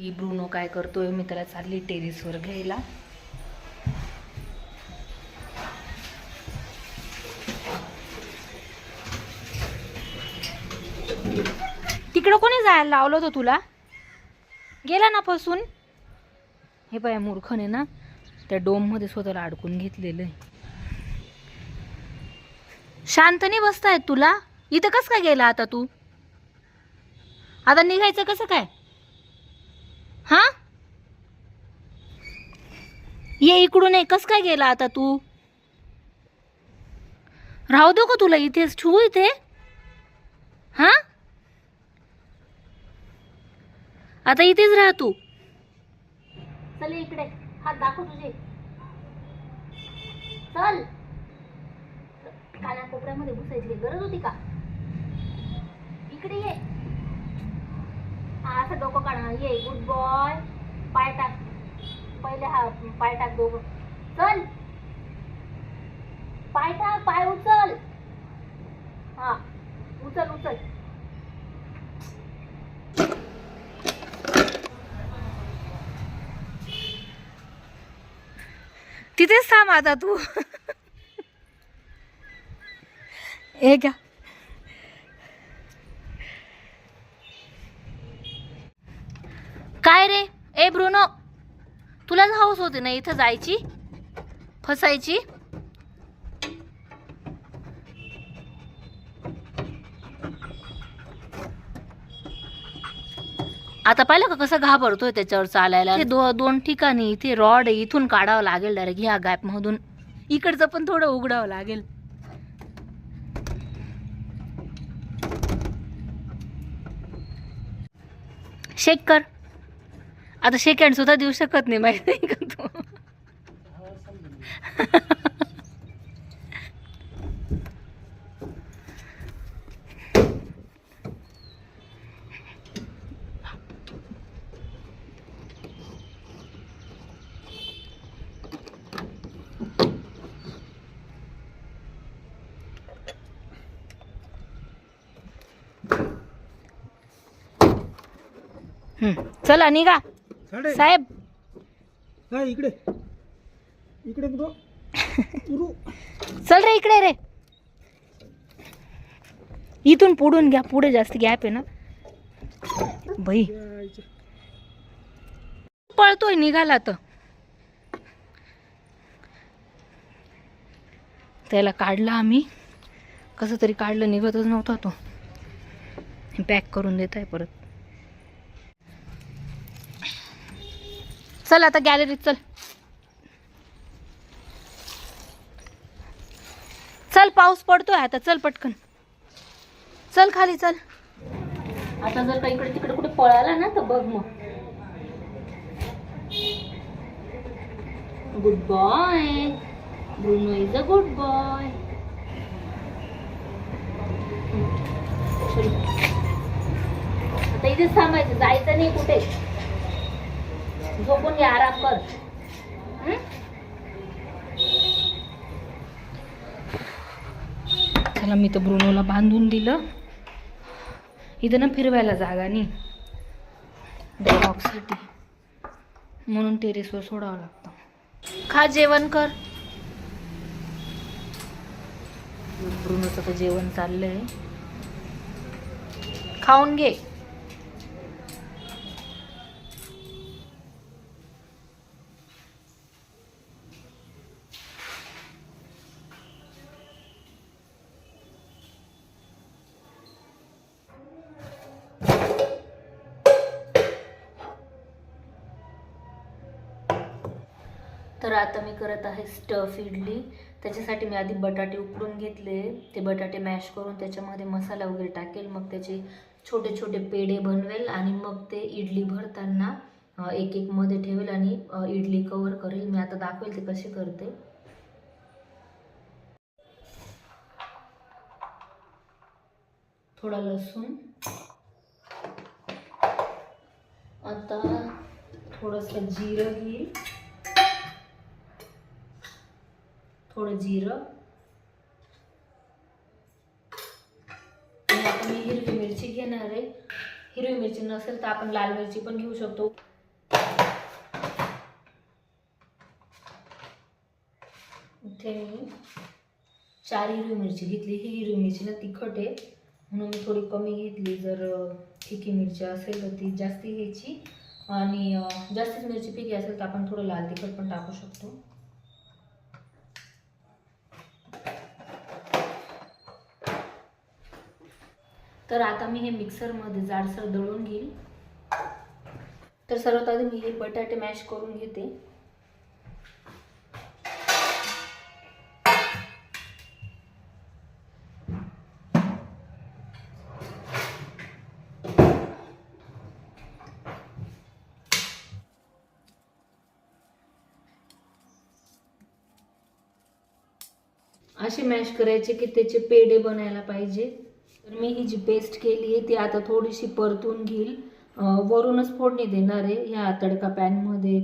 की ब्रुनो काय करतोय? मी त्याला चालली टेरिसवर घ्यायला. तिकडं कोणी जायला लावलं होतं तुला? गेला ना फसून? हे पाय मूर्खने ना त्या डोममध्ये स्वतःला अडकून घेतलेलं आहे. शांत बसतायत तुला? इथं कस काय गेला आता तू? आता निघायचं कसं काय? हा? ये इकडून ये. कस काय गेला आता तू? राहू दे का तुला इथेच ठेवू इथे. हा? आता इथेच राह तू. चल इकडे. हात दाखव तुझे. चल. काना कोपऱ्यामध्ये घुसायची गरज होती का? इकडे ये. असं डोकं काढा. ये गुड बॉय पाय टाक. पहिले हा पाय टाक दोघं. चल. पाय टाक पाय उचल. हा उचल उचल. तिथेच थांब आता तू. हे घ्या. काय रे? ए ब्रुनो. तुलाच हौस होते ना इथं जायची? फसायची? आता पाहिलं का कसं घाबरतोय त्याच्यावर चालायला? ते दो दोन ठिकाणी इथे रॉड इथून काढावं लागेल डायरेक्ट ह्या गॅप मधून. इकडचं पण थोडं उघडावं लागेल. शेक कर. आता सेकंड सुद्धा देऊ शकत नाही माहिती नाही का तू? चला निघा. साहेब. हा इकडे? इकडे पुरू चल रे इकडे रे. इथून पुढून घ्या पुढे जास्त गॅप आहे ना. बाई. पळतोय निघाला तर. त्याला काढला आम्ही. कसं तरी काढलं निघतच नव्हता तो. पॅक करून देत आहे परत. चल आता गॅलरीत चल. चल पाऊस पडतोय आता चल पटकन. चल खाली चल. आता जर का इकडे तिकडे कुठे पळाला ना तर बघ मग. Good boy Bruno is a good boy आता इथेच थांबायचं जायचं नाही कुठे. झोपून घे आराम कर. चला त्याला मी तर ब्रुनोला बांधून दिलं. इथं ना फिरवायला जागा नाही. डॉगसाठी म्हणून टेरेसवर सोडावं लागतं. खा जेवण कर. ब्रुनोचं तर जेवण चाललंय. खाऊन घे. तर आता मी करत आहे स्टफ इडली. त्याच्यासाठी मी आधी बटाटे उकडून घेतले. ते बटाटे मॅश करून त्याच्यामध्ये मसाला वगैरे टाकेल. मग त्याचे छोटे छोटे पेढे बनवेल आणि मग ते इडली भरताना एक एक मध्ये ठेवेल आणि इडली कवर करेल. मी आता दाखवेल ते कसे करते. थोडा लसूण. आता थोडंसं जिरं घेईल थोडं जिरं. आणि आता मी हिरवी मिरची घेणार आहे. हिरवी मिरची नसेल तर आपण लाल मिरची पण घेऊ शकतो. इथे मी चार हिरवी मिरची घेतली. ही हिरवी मिरची ना तिखट आहे. म्हणून मी थोडी कमी घेतली. जर फिकी मिरची असेल तर ती जास्ती घ्यायची. आणि जास्तीच मिरची फिकी असेल तर आपण थोडं लाल तिखट पण टाकू शकतो. तर आता मी हे मिक्सरमध्ये जाडसर दळून घेईल. तर सर्वात आधी मी हे बटाटे मॅश करून घेते. असे मॅश करायचे की त्याचे पेढे बनायला पाहिजे. तर मी ही जी पेस्ट केली आहे ती आता थोडीशी परतून घेईल. वरूनच फोडणी देणार आहे. ह्या तडका पॅनमध्ये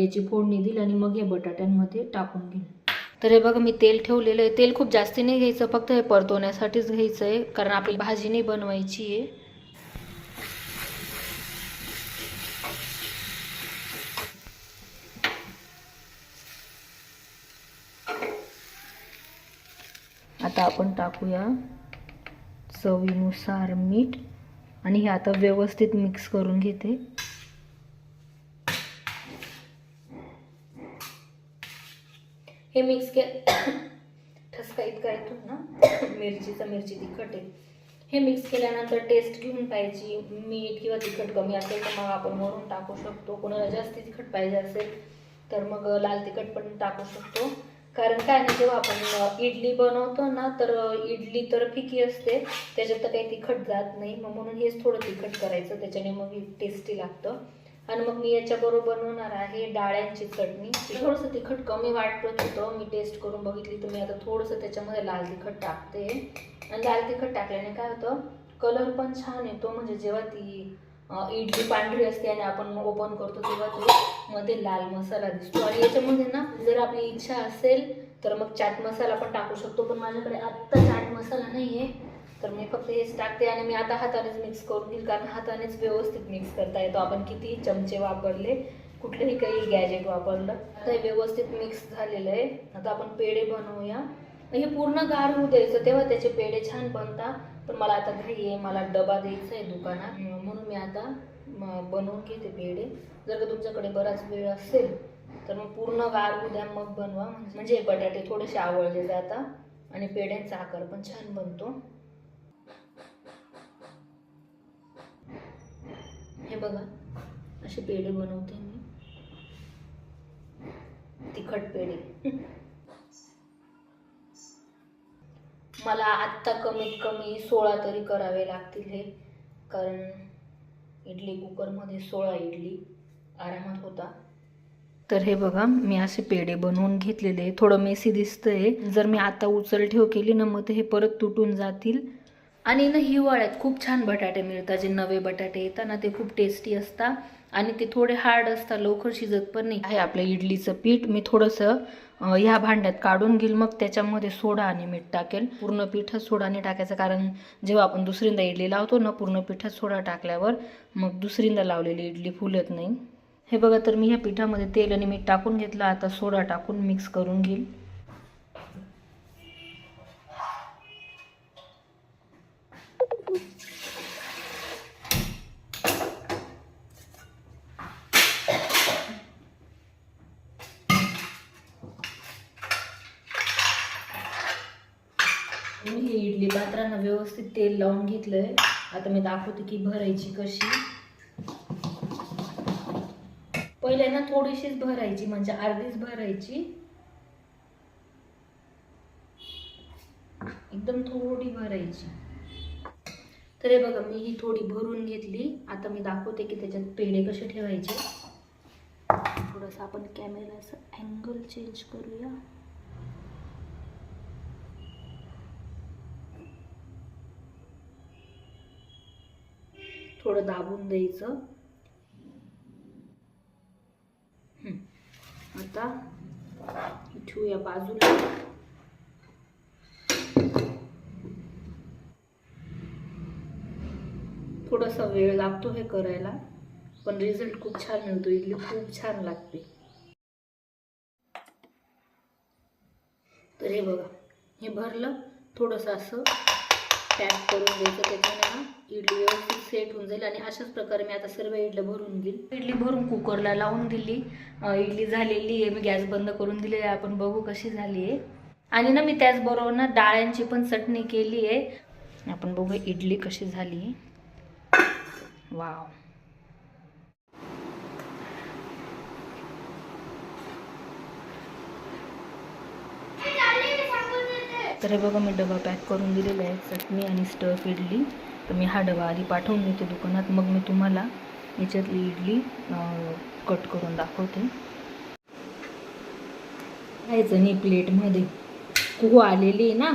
याची फोडणी देईल आणि मग या बटाट्यांमध्ये टाकून घेईल. तर हे बघा मी तेल ठेवलेलं आहे. तेल खूप जास्ती नाही घ्यायचं फक्त हे परतवण्यासाठीच घ्यायचं आहे कारण आपली भाजी नाही बनवायची आहे. आता आपण टाकूया. चवीनुसार मीठ आणि हे आता व्यवस्थित मिक्स करून घेते. हे मिक्स के ठसका इतका येतो ना? मिरचीचा मिरची तिखट आहे. हे मिक्स केल्यानंतर टेस्ट घेऊन पाहिजे. मीठ किंवा तिखट कमी असेल तर मग आपण वरून टाकू शकतो. कोणाला जास्त तिखट पाहिजे असेल तर मग लाल तिखट पण टाकू शकतो. कारण काय ना जेव्हा आपण इडली बनवतो ना तर इडली तर फिकी असते. त्याच्यात तर काही तिखट जात नाही. मग म्हणून हेच थोडं तिखट करायचं. त्याच्याने मग टेस्टी लागतं. आणि मग मी याच्याबरोबर बनवणार आहे डाळ्यांची चटणी. थोडंसं तिखट कमी वाटत होतं. मी टेस्ट करून बघितली. तर मी आता थोडंसं त्याच्यामध्ये लाल तिखट टाकते. आणि लाल तिखट टाकल्याने काय होतं? कलर पण छान येतो. म्हणजे जेव्हा ती इडली पांढरी असते आणि आपण ओपन करतो तेव्हा ते मध्ये लाल मसाला दिसतो. आणि याच्यामध्ये ना जर आपली इच्छा असेल तर मग चाट मसाला पण टाकू शकतो. पण माझ्याकडे आत्ता चाट मसाला नाही आहे तर मी फक्त हेच टाकते आणि मी आता हातानेच मिक्स करून घेईल. कारण हातानेच व्यवस्थित मिक्स करता येतो. आपण किती चमचे वापरले कुठलंही काही गॅजेट वापरलं आता हे व्यवस्थित मिक्स झालेलं आहे. आता आपण पेढे बनवूया. हे पूर्ण गार होऊ द्यायचं. तेव्हा त्याचे पेढे छान बनतात पण मला आता घाई आहे मला डबा द्यायचा आहे दुकानात. म्हणून मी आता बनवून घेते पेढे. जर का तुमच्याकडे बराच वेळ असेल तर मग पूर्ण गार उद्या मग बनवा. म्हणजे बटाटे थोडेसे आवळले जातात आणि पेढ्यांचा आकार पण छान बनतो. हे बघा असे पेढे बनवते मी. तिखट पेढे. मला आत्ता कमीत कमी सोळा तरी करावे लागतील हे. कारण इडली कुकरमध्ये सोळा इडली आरामात होता. तर हे बघा मी असे पेढे बनवून घेतलेले. थोडं मेसी दिसतंय. जर मी आता उचल ठेव केली ना मग ते हे परत तुटून जातील. आणि ना हिवाळ्यात खूप छान बटाटे मिळतात जे नवे बटाटे येतात ना ते खूप टेस्टी असतात आणि ते थोडे हार्ड असतात लवकर शिजत पण नाही. आहे आपलं इडलीचं पीठ मी थोडंसं ह्या भांड्यात काढून घेईल मग त्याच्यामध्ये सोडा आणि मीठ टाकेल. पूर्ण पीठच सोडा टाकायचं कारण जेव्हा आपण दुसरींदा इडली लावतो ना पूर्ण पीठच सोडा टाकल्यावर मग दुसरींदा लावलेली इडली फुलत नाही. हे बघा तर मी ह्या पिठामध्ये तेल आणि मीठ टाकून घेतलं आता सोडा टाकून मिक्स करून घेईल. मी हे इडली पात्रांना व्यवस्थित तेल लावून घेतलंय. आता मी दाखवते की भरायची कशी. पहिल्यांदा थोडीशीच भरायची म्हणजे अर्धीच भरायची. एकदम थोडी भरायची. तर हे बघा मी ही थोडी भरून घेतली. आता मी दाखवते की त्याच्यात पेढे कसे ठेवायचे. थोडंसं आपण कॅमेरा असं अँगल चेंज करूया. थोडं दाबून द्यायचं. आता ठेवूया बाजूला. थोडासा वेळ लागतो हे करायला पण रिझल्ट खूप छान मिळतो. इडली खूप छान लागते. तर हे बघा हे भरलं थोडंसं असं पॅक करून द्यायचं त्याच्याने ना इडली व्यवस्थित सेट होऊन जाईल आणि अशाच प्रकारे मी आता सर्व इडलं भरून घेईल. इडली भरून कुकरला लावून दिली. इडली झालेली आहे मी गॅस बंद करून दिली आहे. आपण बघू कशी झाली आहे. आणि ना मी त्याचबरोबर ना डाळ्यांची पण चटणी केली आहे. आपण बघू इडली कशी झाली. वाव. तर हे बघा मी डबा पॅक करून दिलेला आहे. चटणी आणि स्टफ इडली. तर मी हा डबा आधी पाठवून देते दुकानात. मग मी तुम्हाला याच्यातली इडली कट करून दाखवते. घ्यायचं नाही प्लेटमध्ये. कुहू आलेली आहे ना?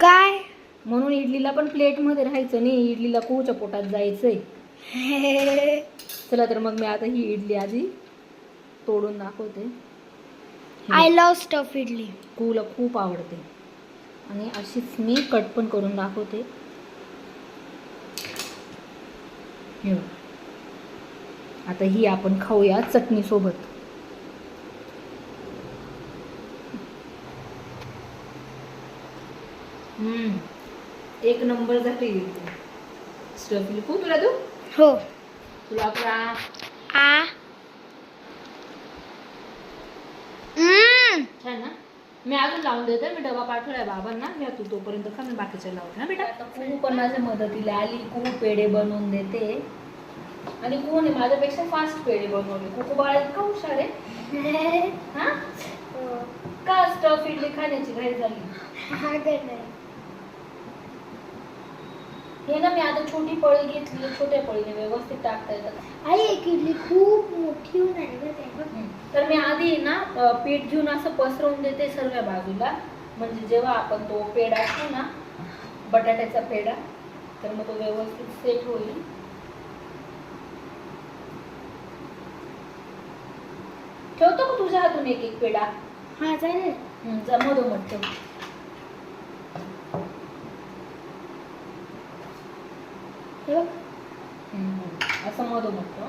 काय? म्हणून इडलीला पण प्लेटमध्ये राहायचं नाही. इडलीला कुहूच्या पोटात जायचंय. चला तर मग मी आता ही इडली आधी तोडून दाखवते. I love stuff idli. कुहूला खूप आवडते. आणि अशीच मी कट पण करून दाखवते. आता ही आपण खाऊया चटणीसोबत. हम्म. एक नंबर झाली खूप तुला तू? हो. तुला का? आ. छान ना? मी अजून लावून देते मी डबा पाठवलाय बाबांना. घ्या तू तोपर्यंत खा मी बाकीच्या लावते. ना बेटा. आता कुहू पण माझ्या मदतीला आली. कुहू पेढे बनवून देते. आणि कुहूने माझ्यापेक्षा फास्ट पेढे बनवले. कुकू बाळा इतका हुशार आहे. हा? का स्टफ इडली खाण्याची घाई झाली? हे ना मी आता छोटी पळी घेतली छोट्या पळीने व्यवस्थित टाकता येतात आई एक इडली खूप मोठी होऊन आली बरं काय बघ. तर मी आधी ना अ, पीठ घेऊन असं पसरवून देते सर्व बाजूला. म्हणजे जेव्हा आपण तो पेढा असतो ना बटाट्याचा पेढा तर मग तो व्यवस्थित सेट होईल. ठेवतो का तुझ्या हातून एक एक पेढा? हा चालेल. हं, जा मधोमध ठेव. हे बघ. असं मधोमध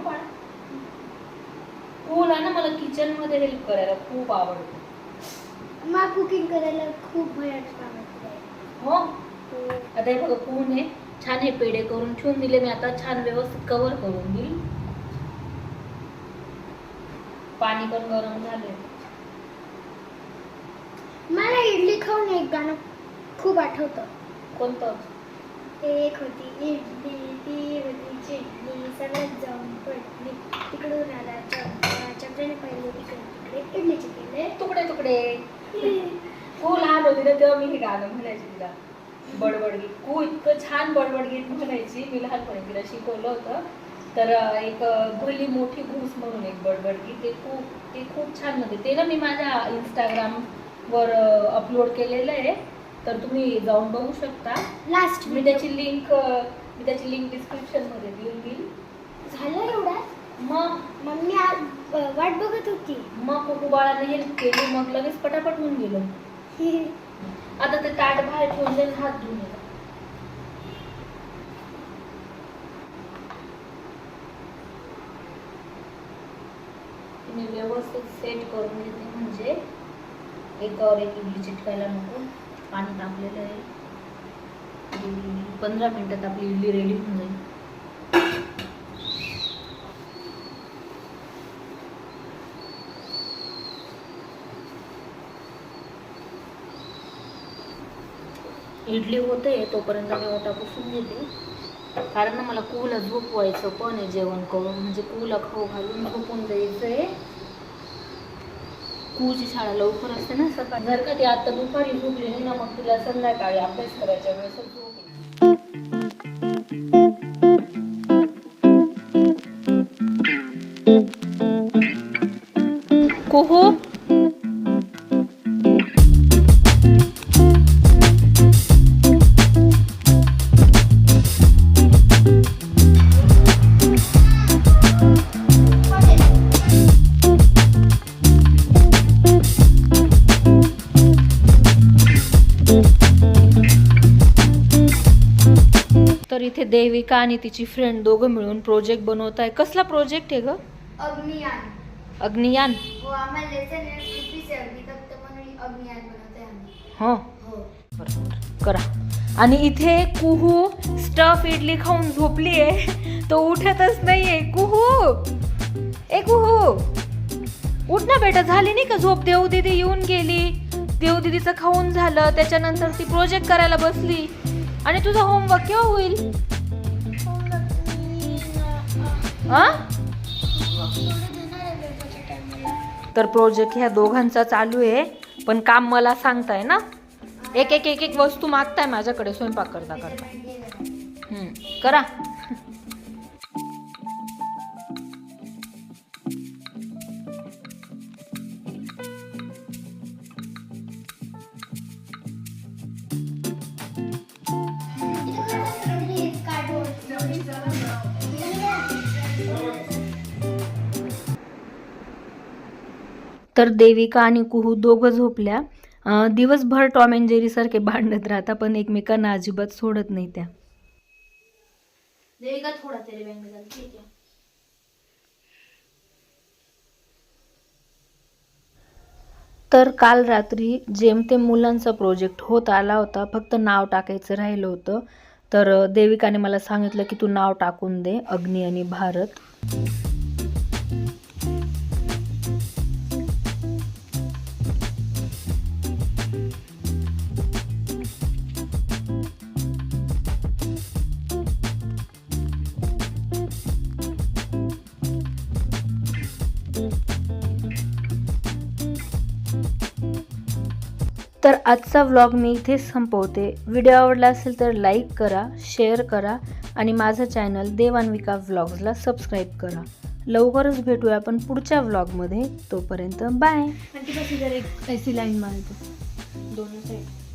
तुला ना मला किचनमध्ये हेल्प करायला खूप आवडते मला कुकिंग करायला खूप भयानक आवडते हो आता हे बघा हे छान हे पेढे करून ठेवून दिले मी आता छान व्यवस्थित कव्हर करून देईल पाणी पण गरम झाले मला इडली खाऊन एक गाणं खूप आठवतं कोणतं एक होती इडली ती होती चिडली सगळ्यात जाऊन पडली तिकडून आला चपड्याने चमच्याने पहिले तिकडे इडलीचे केले तुकडे. तुकडे तू लहान होती ना तेव्हा मी हे गाणं म्हणायची तिला. बडबडगीत तू इतकं छान बडबडगीत म्हणायची. मी लहानपणी तिला शिकवलं होतं. तर एक भली मोठी घूस म्हणून एक बडबडगीत ते खूप ते खूप छान होते. ते ना मी माझ्या इंस्टाग्रामवर अपलोड केलेलं आहे. तर तुम्ही जाऊन बघू शकता. लास्ट मी त्याची लिंक मी त्याची लिंक डिस्क्रिप्शनमध्ये देऊन देईल झालं एवढा? मग मग मी आज वाट बघत होती. मग कुकू बाळाने हेल्प केली मग लगेच पटापट होऊन गेलो. आता ते ताट बाहेर ठेवून जाईल हात धुवून ये. मी व्यवस्थित सेट करून घेते म्हणजे एकावर एक चिटकायला नको. पाणी तापलेलं आहे. पंधरा मिनिटात आपली इडली रेडी होऊन जाईल. इडली होते तोपर्यंत मी ओटा पुसून घेते. कारण ना मला कुला झोपवायचं पण आहे जेवण करून. म्हणजे कुला खाऊ घालून झोपून द्यायचं आहे कुची शाळा लवकर असते ना. सकाळी जर का ती आता दुपारी झोपली नाही ना मग तिला संध्याकाळी अभ्यास करायच्या वेळेस. देविका आणि तिची फ्रेंड दोघं मिळून प्रोजेक्ट बनवत आहे कसला प्रोजेक्ट आहे ग? अग्नियान. अग्नियान? हो आम्हाला लेसन पृथ्वीच आहे अग्नी तप्त म्हणून अग्नियान बनवतोय आम्ही. हो? हो. बरोबर करा. आणि इथे कुहू स्टफ इडली खाऊन झोपली आहे तो उठतच नाहीये. कुहू! ए कुहू! उठ ना बेटा झाली नाही का झोप? देव दीदी येऊन गेली. देव दीदीचं खाऊन झालं. त्याच्यानंतर ती प्रोजेक्ट करायला बसली. आणि तुझा होमवर्क केव्हा होईल? तर प्रोजेक्ट ह्या दोघांचा चालू आहे. पण काम मला सांगताय ना? एक एक एक एक वस्तू मागताय माझ्याकडे स्वयंपाक करता करता. करा. तर देविका आणि कुहू दोघं झोपल्या. दिवसभर टॉम अँड जेरी सारखे भांडत राहता पण एकमेकांना अजिबात सोडत नाही त्या. देविका थोडा तेरे ठीक काल रात्री जेमतेम मुलांचा प्रोजेक्ट होत आला होता फक्त नाव टाकायचं राहिलं होतं. तर देविकाने मला सांगितलं की तू नाव टाकून दे अग्नी आणि भारत. तर आजचा व्लॉग मी इथेच संपवते. व्हिडिओ आवडला असेल तर लाईक करा शेअर करा आणि माझं चॅनल देवान्विका व्लॉग्सला सबस्क्राईब करा. लवकरच भेटूया आपण पुढच्या व्लॉगमध्ये तोपर्यंत बाय कशी जर एक ऐसी लाईन मारतो दोन साईड